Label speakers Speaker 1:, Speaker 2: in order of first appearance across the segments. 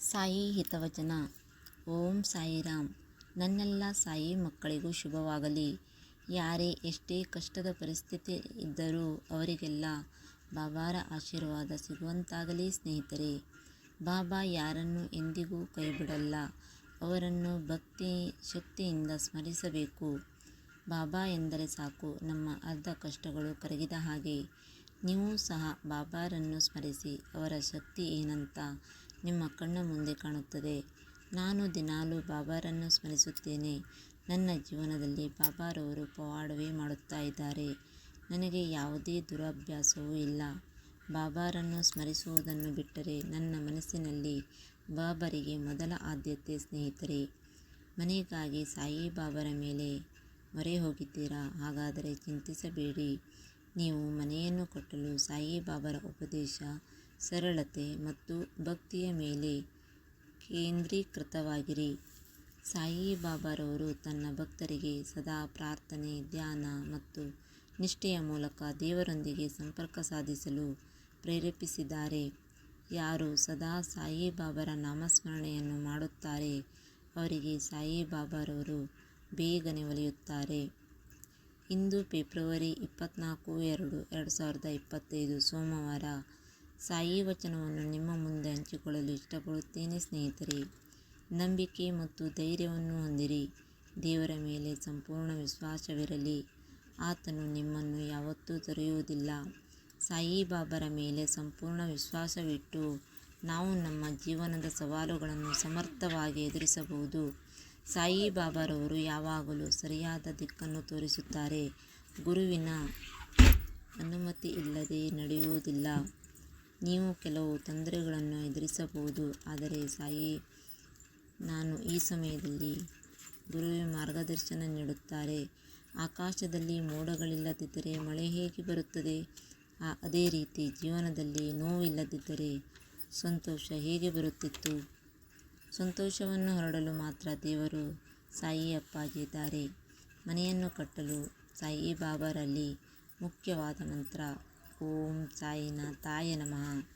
Speaker 1: ಸಾಯಿ ಹಿತವಚನ. ಓಂ ಸಾಯಿರಾಮ್. ನನ್ನೆಲ್ಲ ಸಾಯಿ ಮಕ್ಕಳಿಗೂ ಶುಭವಾಗಲಿ. ಯಾರೇ ಎಷ್ಟೇ ಕಷ್ಟದ ಪರಿಸ್ಥಿತಿ ಇದ್ದರೂ ಅವರಿಗೆಲ್ಲ ಬಾಬಾರ ಆಶೀರ್ವಾದ ಸಿಗುವಂತಾಗಲಿ ಸ್ನೇಹಿತರೆ. ಬಾಬಾ ಯಾರನ್ನು ಎಂದಿಗೂ ಕೈಬಿಡಲ್ಲ. ಅವರನ್ನು ಭಕ್ತಿ ಶಕ್ತಿಯಿಂದ ಸ್ಮರಿಸಬೇಕು. ಬಾಬಾ ಎಂದರೆ ಸಾಕು. ನಮ್ಮ ಅರ್ಧ ಕಷ್ಟಗಳು ಕರಗಿದ ಹಾಗೆ. ನೀವು ಸಹ ಬಾಬಾರನ್ನು ಸ್ಮರಿಸಿ. ಅವರ ಶಕ್ತಿ ಏನಂತ ನಿಮ್ಮ ಕಣ್ಣ ಮುಂದೆ ಕಾಣುತ್ತದೆ. ನಾನು ದಿನಾಲೂ ಬಾಬಾರನ್ನು ಸ್ಮರಿಸುತ್ತೇನೆ. ನನ್ನ ಜೀವನದಲ್ಲಿ ಬಾಬಾರವರು ಪವಾಡವೇ ಮಾಡುತ್ತಾ ಇದ್ದಾರೆ. ನನಗೆ ಯಾವುದೇ ದುರಭ್ಯಾಸವೂ ಇಲ್ಲ. ಬಾಬಾರನ್ನು ಸ್ಮರಿಸುವುದನ್ನು ಬಿಟ್ಟರೆ ನನ್ನ ಮನಸ್ಸಿನಲ್ಲಿ ಬಾಬರಿಗೆ ಮೊದಲ ಆದ್ಯತೆ ಸ್ನೇಹಿತರೆ, ಮನೆಗಾಗಿ ಸಾಯಿಬಾಬರ ಮೇಲೆ ಮೊರೆ ಹೋಗಿದ್ದೀರಾ? ಹಾಗಾದರೆ ಚಿಂತಿಸಬೇಡಿ. ನೀವು ಮನೆಯನ್ನು ಕಟ್ಟಲು ಸಾಯಿಬಾಬರ ಉಪದೇಶ ಸರಳತೆ ಮತ್ತು ಭಕ್ತಿಯ ಮೇಲೆ ಕೇಂದ್ರೀಕೃತವಾಗಿರಿ. ಸಾಯಿಬಾಬಾರವರು ತನ್ನ ಭಕ್ತರಿಗೆ ಸದಾ ಪ್ರಾರ್ಥನೆ, ಧ್ಯಾನ ಮತ್ತು ನಿಷ್ಠೆಯ ಮೂಲಕ ದೇವರೊಂದಿಗೆ ಸಂಪರ್ಕ ಸಾಧಿಸಲು ಪ್ರೇರೇಪಿಸಿದ್ದಾರೆ. ಯಾರು ಸದಾ ಸಾಯಿಬಾಬಾರ ನಾಮಸ್ಮರಣೆಯನ್ನು ಮಾಡುತ್ತಾರೆ, ಅವರಿಗೆ ಸಾಯಿಬಾಬಾರವರು ಬೇಗನೆ ಒಲಿಯುತ್ತಾರೆ. ಇಂದು ಫೆಬ್ರವರಿ ಇಪ್ಪತ್ತ್ನಾಲ್ಕು ಎರಡು ಎರಡು ಸಾವಿರದ ಇಪ್ಪತ್ತೈದು ಸೋಮವಾರ ಸಾಯಿ ವಚನವನ್ನು ನಿಮ್ಮ ಮುಂದೆ ಹಂಚಿಕೊಳ್ಳಲು ಇಷ್ಟಪಡುತ್ತೇನೆ ಸ್ನೇಹಿತರೆ. ನಂಬಿಕೆ ಮತ್ತು ಧೈರ್ಯವನ್ನು ಹೊಂದಿರಿ. ದೇವರ ಮೇಲೆ ಸಂಪೂರ್ಣ ವಿಶ್ವಾಸವಿರಲಿ. ಆತನು ನಿಮ್ಮನ್ನು ಯಾವತ್ತೂ ತೊರೆಯುವುದಿಲ್ಲ. ಸಾಯಿಬಾಬಾರ ಮೇಲೆ ಸಂಪೂರ್ಣ ವಿಶ್ವಾಸವಿಟ್ಟು ನಾವು ನಮ್ಮ ಜೀವನದ ಸವಾಲುಗಳನ್ನು ಸಮರ್ಥವಾಗಿ ಎದುರಿಸಬಹುದು. ಸಾಯಿಬಾಬರವರು ಯಾವಾಗಲೂ ಸರಿಯಾದ ದಿಕ್ಕನ್ನು ತೋರಿಸುತ್ತಾರೆ. ಗುರುವಿನ ಅನುಮತಿ ಇಲ್ಲದೆ ನಡೆಯುವುದಿಲ್ಲ. ನೀವು ಕೆಲವು ತೊಂದರೆಗಳನ್ನು ಎದುರಿಸಬಹುದು. ಆದರೆ ಸಾಯಿ, ನಾನು ಈ ಸಮಯದಲ್ಲಿ ಗುರುವಿನ ಮಾರ್ಗದರ್ಶನ ನೀಡುತ್ತಾರೆ. ಆಕಾಶದಲ್ಲಿ ಮೋಡಗಳಿಲ್ಲದಿದ್ದರೆ ಮಳೆ ಹೇಗೆ ಬರುತ್ತದೆ? ಅದೇ ರೀತಿ ಜೀವನದಲ್ಲಿ ನೋವಿಲ್ಲದಿದ್ದರೆ ಸಂತೋಷ ಹೇಗೆ ಬರುತ್ತಿತ್ತು? ಸಂತೋಷವನ್ನು ಹರಡಲು ಮಾತ್ರ ದೇವರು ಸಾಯಿ ಅಪ್ಪಾಜಿದ್ದಾರೆ ಮನೆಯನ್ನು ಕಟ್ಟಲು ಸಾಯಿ ಬಾಬಾರಲ್ಲಿ ಮುಖ್ಯವಾದ ಮಂತ್ರ ಓಂ ಸಾಯಿನಾಥಾಯ ನಮಃ.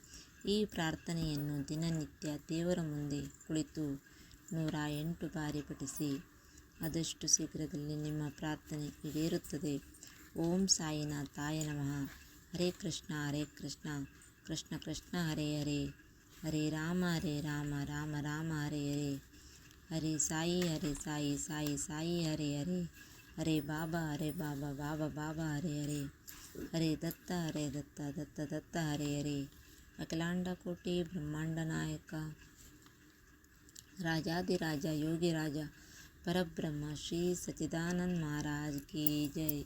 Speaker 1: ಈ ಪ್ರಾರ್ಥನೆಯನ್ನು ದಿನನಿತ್ಯ ದೇವರ ಮುಂದೆ ಕುಳಿತು ನೂರ ಎಂಟು ಬಾರಿ ಪಠಿಸಿ, ಆದಷ್ಟು ಶೀಘ್ರದಲ್ಲಿ ನಿಮ್ಮ ಪ್ರಾರ್ಥನೆ ಈಡೇರುತ್ತದೆ. ಓಂ ಸಾಯಿನಾಥಾಯ ನಮಃ. ಹರೇ ಕೃಷ್ಣ ಹರೇ ಕೃಷ್ಣ. ಕೃಷ್ಣ ಕೃಷ್ಣ, ಹರೇ ಹರೇ. ಹರೇ ರಾಮ ಹರೇ ರಾಮ ರಾಮ ರಾಮ, ಹರೇ ಹರೇ. ಹರೇ ಸಾಯಿ ಹರೇ ಸಾಯಿ ಸಾಯಿ ಸಾಯಿ, ಹರೇ ಹರೇ. ಹರೇ ಬಾಬಾ ಹರೇ ಬಾಬಾ ಬಾಬಾ ಬಾಬಾ, ಹರೇ ಹರೇ. हरे दत्ता हरे दत्ता, दत्त दत्त, हरे हरे। अखिलांडा कोटि, ब्रह्मांड नायका। राजाधिराजा योगी राजा, परब्रह्म, श्री सचिदानंद महाराज की जय।